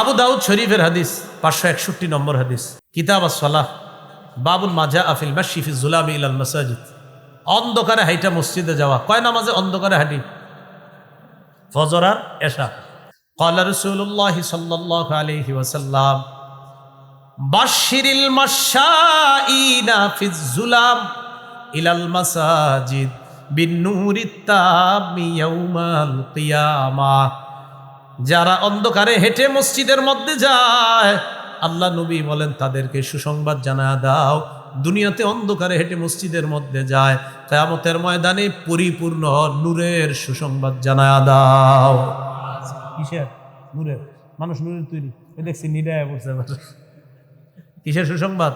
আবু দাউদ শরীফের হাদিস, পাঁচশো একষট্টি নম্বর হাদিস। কিতাব আসলাহ বাবুল মাজা আফিল বা শিফি ইলাল মাসাজিদ। অন্ধকারে হাইটা মসজিদে যাওয়া। কয় নামাজে অন্ধকারে হাঁটি? ফজরার এশা। কলা রসুল্লাহ সাল্লাহ আলহি ওয়াসাল্লাম বাশিরিল মাশাইনা ফিজ জুলাম ইলাল মাসাজিদ বিন্নুরিত্তামি ইয়াউমাল কিয়ামা। যারা অন্ধকারে হেঁটে মসজিদের মধ্যে যায়, আল্লাহ নবী বলেন, তাদেরকে সুসংবাদ জানা দাও। দুনিয়াতে অন্ধকারে হেঁটে মসজিদের মধ্যে যায়, কেয়ামতের ময়দানে পরিপূর্ণ নূরের সুসংবাদ জানা দাও। কিসের? নূরের। মানুষ নূরের তৈরি। দেখছি বসে বসে। কিসের সুসংবাদ?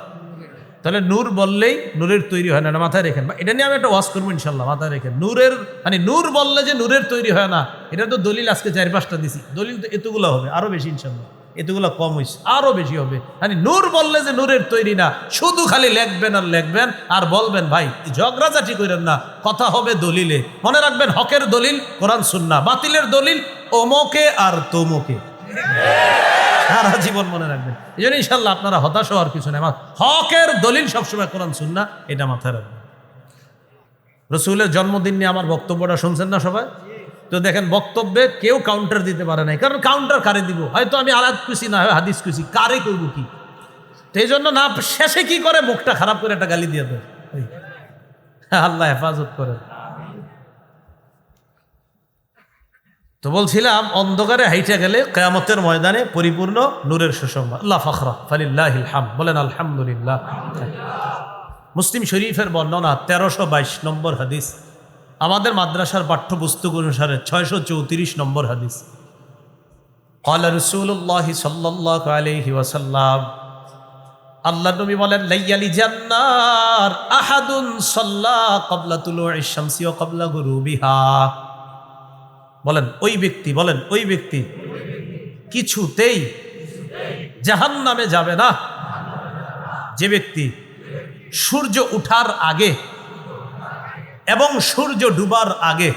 তাহলে নূর বললেই নূরের তৈরি হয় না, এটা মাথায় রেখেন। বা এটা নিয়ে আমি একটা ওয়াশ করব ইনশাল্লাহ মাথায় রেখেন। নূরের মানে নূর বললে যে নূরের তৈরি হয় না, এটা তো দলিল আজকে চার পাঁচটা দিছি। দলিল তো এতগুলো হবে, আরও বেশি ইনশাল্লাহ এতগুলো কম হয়েছে আরও বেশি হবে। মানে নূর বললে যে নূরের তৈরি না, শুধু খালি লেখবেন আর লেখবেন, আর বলবেন, ভাই ঝগড়াঝাটি করেন না, কথা হবে দলিলে। মনে রাখবেন, হকের দলিল কোরআন সুন্না বাতিলের দলিল, ওমকে আর তোমকে। সারা জীবন মনে রাখবেন। এই জন্য ইনশাল্লাহ আপনারা হতাশ হওয়ার কিছু নেই। হকের দলিল সবসময় কোরআন সুন্না এটা মাথায় রাখবেন। রসুলের জন্মদিন নিয়ে আমার বক্তব্যটা শুনছেন না সবাই? তো দেখেন, বক্তব্যে কেউ কাউন্টার দিতে পারে নাই। কারণ কাউন্টার কারে দিব? হয়তো আমি আলাদ খুশি না হয় হাদিস খুশি কারে করব কি? এই জন্য না, শেষে কি করে? মুখটা খারাপ করে একটা গালি দিয়ে দেয়। আল্লাহ হেফাজত করে তো বলছিলাম অন্ধকারে হাইটে গেলে কেয়ামতের ময়দানে পরিপূর্ণ নূরের সুসংবাদ আল্লাহ ফখরা ফালিল্লাহ হাম বলেন আলহামদুলিল্লাহ মুসলিম শরীফের বর্ণনা তেরোশো বাইশ নম্বর হাদিস আমাদের মাদ্রাসার পাঠ্যপুস্তক অনুসারে ছয়শো চৌত্রিশ নম্বর হাদিস قال رسول الله صلى الله عليه وسلم আল্লাহ নবী বলেন লাইয়ালি জান্নার আহাদুন সাল্লা ক্বাবলা তুলুই শামসি ওয়া ক্বাবলা গুরুবিহা বলেন, ওই ব্যক্তি, বলেন, ওই ব্যক্তি কিছুতেই জাহান নামে যাবে না। যে ব্যক্তি সূর্য উঠার আগে এবং সূর্য ডুবার আগে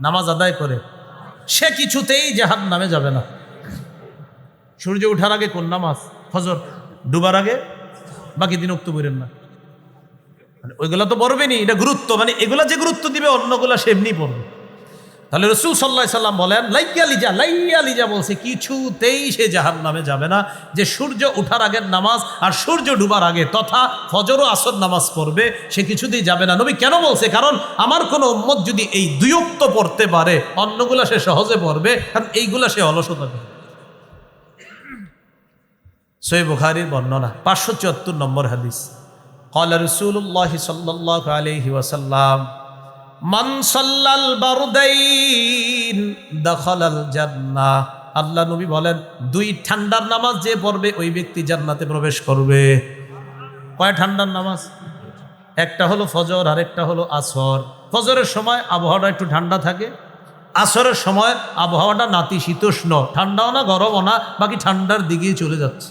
নামাজ আদায় করে, সে কিছুতেই জাহান নামে যাবে না। সূর্য উঠার আগে কোন নামাজ? ফজর ডুবার আগে? বাকি দিন উক্ত করেন না। মানে ওইগুলা তো পড়বেনি এটা গুরুত্ব। মানে এগুলা যে গুরুত্ব দিবে, অন্যগুলা সে এমনি পড়বে। তাহলে রসুল সাল্লাহ সাল্লাম বলেন, লাইয়া লিজা লাইয়া লিজা বলছে, কিছুতেই সে জাহান নামে যাবে না। যে সূর্য উঠার আগের নামাজ আর সূর্য ডুবার আগে তথা ফজর ও আসর নামাজ পড়বে, সে কিছুতেই যাবে না। নবী কেন বলছে? কারণ আমার কোনো উম্মত যদি এই দুয়ক্ত পড়তে পারে, অন্যগুলা সে সহজে পড়বে, কারণ এইগুলা সে অলসতা করবে সৈ বুখারির বর্ণনা, পাঁচশো চুয়াত্তর নম্বর হাদিস। কলা রসুল্লাহ সাল্লাহ আলহি ওয়াসাল্লাম মান সাল্লাল বারুদাইন দখলাল জান্নাহ। আল্লাহ নবী বলেন, দুই ঠান্ডার নামাজ যে পড়বে, ওই ব্যক্তি জান্নাতে প্রবেশ করবে। কয় ঠান্ডার নামাজ? একটা হলো ফজর আর একটা হলো আসর। ফজরের সময় আবহাওয়াটা একটু ঠান্ডা থাকে। আসরের সময় আবহাওয়াটা নাতিশীতোষ্ণ ঠান্ডাও না, গরমও না, বাকি ঠান্ডার দিকেই চলে যাচ্ছে।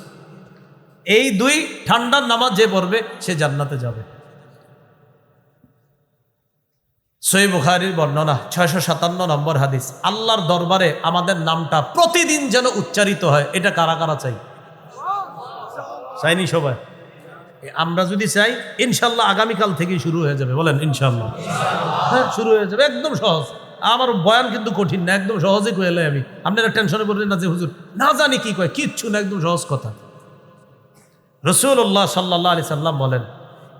এই দুই ঠান্ডার নামাজ যে পড়বে, সে জান্নাতে যাবে। সই বুখারির বর্ণনা ছয়শো সাতান্ন নম্বর হাদিস, আল্লাহর দরবারে আমাদের নামটা প্রতিদিন যেন উচ্চারিত হয়, এটা কারা কারা চাই? চাইনি সবাই? আমরা যদি চাই, ইনশাল্লাহ আগামীকাল থেকেই শুরু হয়ে যাবে, বলেন ইনশাল্লাহ। হ্যাঁ শুরু হয়ে যাবে, একদম সহজ। আমার বয়ান কিন্তু কঠিন না, একদম সহজে কয়ে আমি। আপনারা টেনশনে পড়লেন না যে হুজুর, না জানি কি কয়, কিচ্ছু না, একদম সহজ কথা। রসুল্লাহ সাল্লাহ আলি সাল্লাম বলেন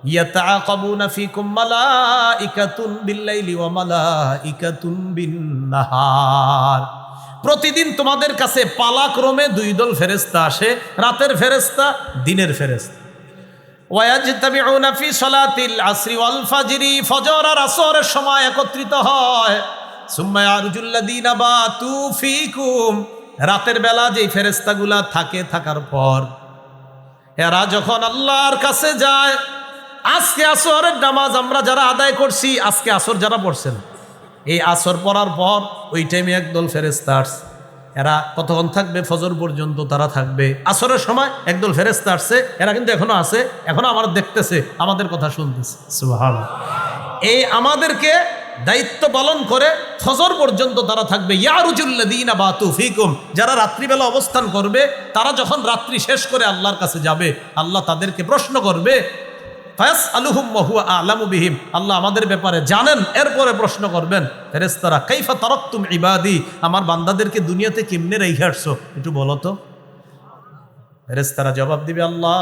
يتعاقبون فيكم ملائكة بالليل وملائكة بالنهار প্রতিদিন তোমাদের কাছে পালাক্রমে দুই দল ফেরেস্তা আসে রাতের ফেরেস্তা দিনের ফেরেস্তা ওয়াজতাবিউনা ফি সলাতিল আসরি ওয়াল ফাজরি ফজর আর আসরের সময় একত্রিত হয় সুম্মা আরজুল্লাযিনা বাতু ফিকুম রাতের বেলা যেই ফেরেস্তাগুলা থাকে থাকার পর এরা যখন আল্লাহর কাছে যায় আজকে আসরের নামাজ আমরা যারা আদায় করছি, আজকে আসর যারা পড়ছেন? এই আসর পড়ার পর ওই টাইমে একদল ফেরেস্তা আসছে। এরা কতক্ষণ থাকবে? ফজর পর্যন্ত তারা থাকবে। আসরের সময় একদল ফেরেস্তা আসছে। এরা কিন্তু এখনও আছে, এখনও আমার দেখতেছে, আমাদের কথা শুনতেছে। এই আমাদেরকে দায়িত্ব পালন করে ফজর পর্যন্ত তারা থাকবে। ইয়ারুজুল্লাদিনা বা তুফিকুম যারা রাত্রিবেলা অবস্থান করবে, তারা যখন রাত্রি শেষ করে আল্লাহর কাছে যাবে, আল্লাহ তাদেরকে প্রশ্ন করবে ফায়াস আলুহুম মহুয়া আলামু বিহিম। আল্লাহ আমাদের ব্যাপারে জানেন, এরপরে প্রশ্ন করবেন ফেরেস্তারা কাইফা তারকতুম ইবাদি? আমার বান্দাদেরকে দুনিয়াতে কেমনে রেখে আসছো? একটু বলো তো। ফেরেস্তারা জবাব দিবে, আল্লাহ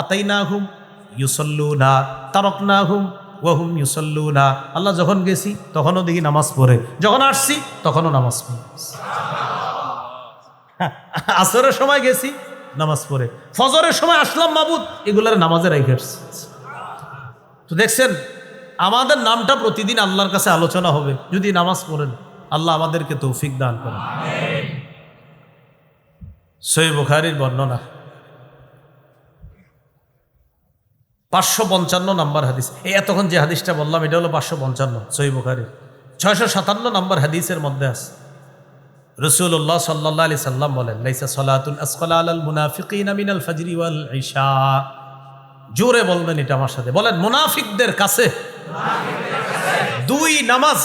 আতাই না হুম ইউসল্লু না তারক না হুম ওহুম ইউসল্লু না আল্লাহ যখন গেছি, তখনও দেখি নামাজ পড়ে। যখন আসছি, তখনও নামাজ পড়ে। আসরের সময় গেছি, নামাজ পড়ে। ফজরের সময় আসলাম মাবুদ, এগুলার নামাজে রেখে আসছি। তো দেখছেন, আমাদের নামটা প্রতিদিন আল্লাহর কাছে আলোচনা হবে। যদি নামাজ পড়েন, আল্লাহ আমাদেরকে তৌফিক দান করেন। সই বুখারির বর্ণনা। পাঁচশো পঞ্চান্ন নাম্বার হাদিস। এই এতক্ষণ যে হাদিসটা বললাম, এটা হলো পাঁচশো পঞ্চান্ন সই বুখারির। ছয়শো সাতান্ন নাম্বার হাদিসের মধ্যে আছে। রসুল্লাহ সাল্লাহ আলি সাল্লাম বলেন, লাইসা সলাতুন আসকালা আলাল মুনাফিকিন মিনাল ফাজরি ওয়াল জোরে বলবেন এটা আমার সাথে। বলেন, মুনাফিকদের কাছে দুই নামাজ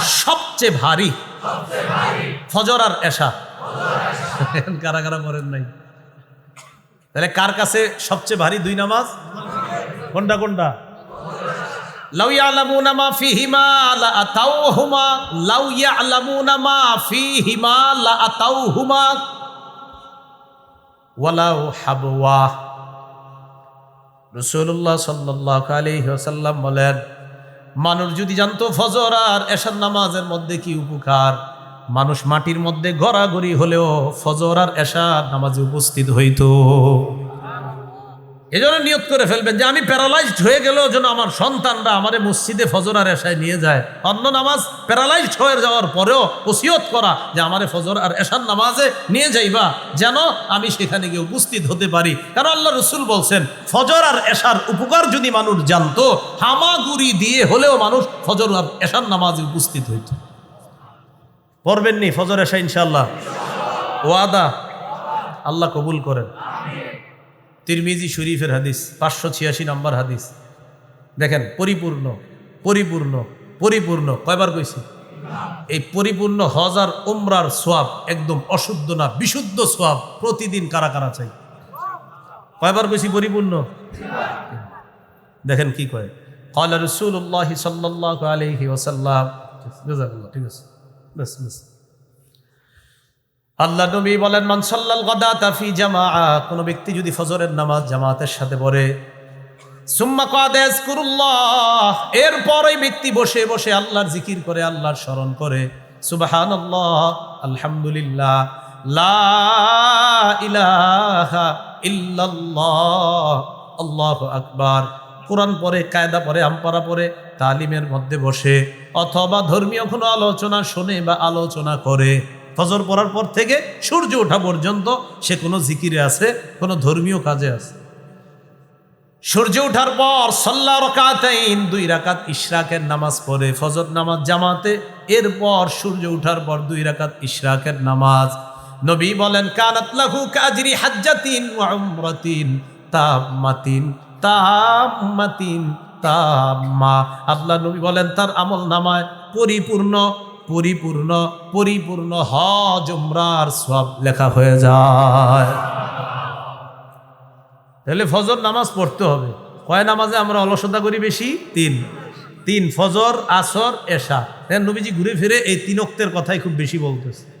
সবচেয়ে ভারী ফজর আর এশা। কারা কারা করেন নাই? তাহলে কার কাছে সবচেয়ে ভারী দুই নামাজ? কোনটা কোনটা? লাউ ইয়ালামুনা মা ফিহিমা লা লা রসুল্লাহ সাল্লাহ আলহিহাসাল্লাম বলেন, মানুষ যদি জানতো ফজর আর এশার নামাজের মধ্যে কি উপকার, মানুষ মাটির মধ্যে গড়াগড়ি হলেও ফজর আর এশার নামাজে উপস্থিত হইতো। এজন্য নিয়ত করে ফেলবেন যে আমি প্যারালাইজড হয়ে গেলেও যেন আমার সন্তানরা আমারে মসজিদে ফজর আর এশায় নিয়ে যায়। অন্য নামাজ প্যারালাইজড হয়ে যাওয়ার পরেও ওসিয়ত করা যে আমারে ফজর আর এশার নামাজে নিয়ে যাইবা, যেন আমি সেখানে গিয়ে উপস্থিত হতে পারি। কারণ আল্লাহ রসুল বলছেন, ফজর আর এশার উপকার যদি মানুষ জানতো, হামাগুড়ি দিয়ে হলেও মানুষ ফজর আর এশার নামাজে উপস্থিত হইত। পড়বেন নি ফজর এশা ইনশাল্লাহ ওয়াদা। আল্লাহ কবুল করেন। তিরমিজি শরীফের হাদিস পাঁচশো ছিয়াশি নম্বর হাদিস দেখেন পরিপূর্ণ পরিপূর্ণ পরিপূর্ণ কয়বার কইছি এই পরিপূর্ণ হজ আর উমরার সোয়াব একদম অশুদ্ধ না বিশুদ্ধ সোয়াব প্রতিদিন কারা কারা চাই কয়বার কইছি পরিপূর্ণ দেখেন কি কয় قال رسول الله صلى الله عليه وسلم جزاك الله ঠিক আছে বাস বাস আল্লাহ নবী বলেন মানসাল্লাল গদা তাফি জামা কোন ব্যক্তি যদি ফজরের নামাজ জামাতের সাথে পড়ে, সুম্মা কাদেস কুরুল্লাহ এরপর ওই ব্যক্তি বসে বসে আল্লাহর জিকির করে, আল্লাহর স্মরণ করে সুবাহান আলহামদুলিল্লাহ লা ইলাহা ইল্লাল্লাহ আল্লাহ আকবার কোরআন পরে কায়দা পরে আমপারা পরে তালিমের মধ্যে বসে অথবা ধর্মীয় কোনো আলোচনা শোনে বা আলোচনা করে। ফজর পড়ার পর থেকে সূর্য ওঠা পর্যন্ত সে কোনো জিকিরে আছে, কোনো ধর্মীয় কাজে আছে। সূর্য ওঠার পর সল্লা রকাতাইন, দুই রাকাত ইশরাকের নামাজ পড়ে, ফজর নামাজ জামাতে, এরপর সূর্য ওঠার পর দুই রাকাত ইশরাকের নামাজ। নবী বলেন, কানাত লাহু কাজরি হাজ্জাতিন ওয়া তাম্মাতিন তাম্মাতিন, তাম্মা। আল্লাহ নবী বলেন, তার আমল নামায় পরিপূর্ণ পরিপূর্ণ পরিপূর্ণ হজ, উমরার সব লেখা হয়ে যায়। তাহলে ফজর নামাজ পড়তে হবে। কয় নামাজে আমরা অলসতা করি বেশি? তিন। তিন, ফজর, আসর, এশা। নবীজি ঘুরে ফিরে এই তিন অক্তের কথাই খুব বেশি বলতেছে।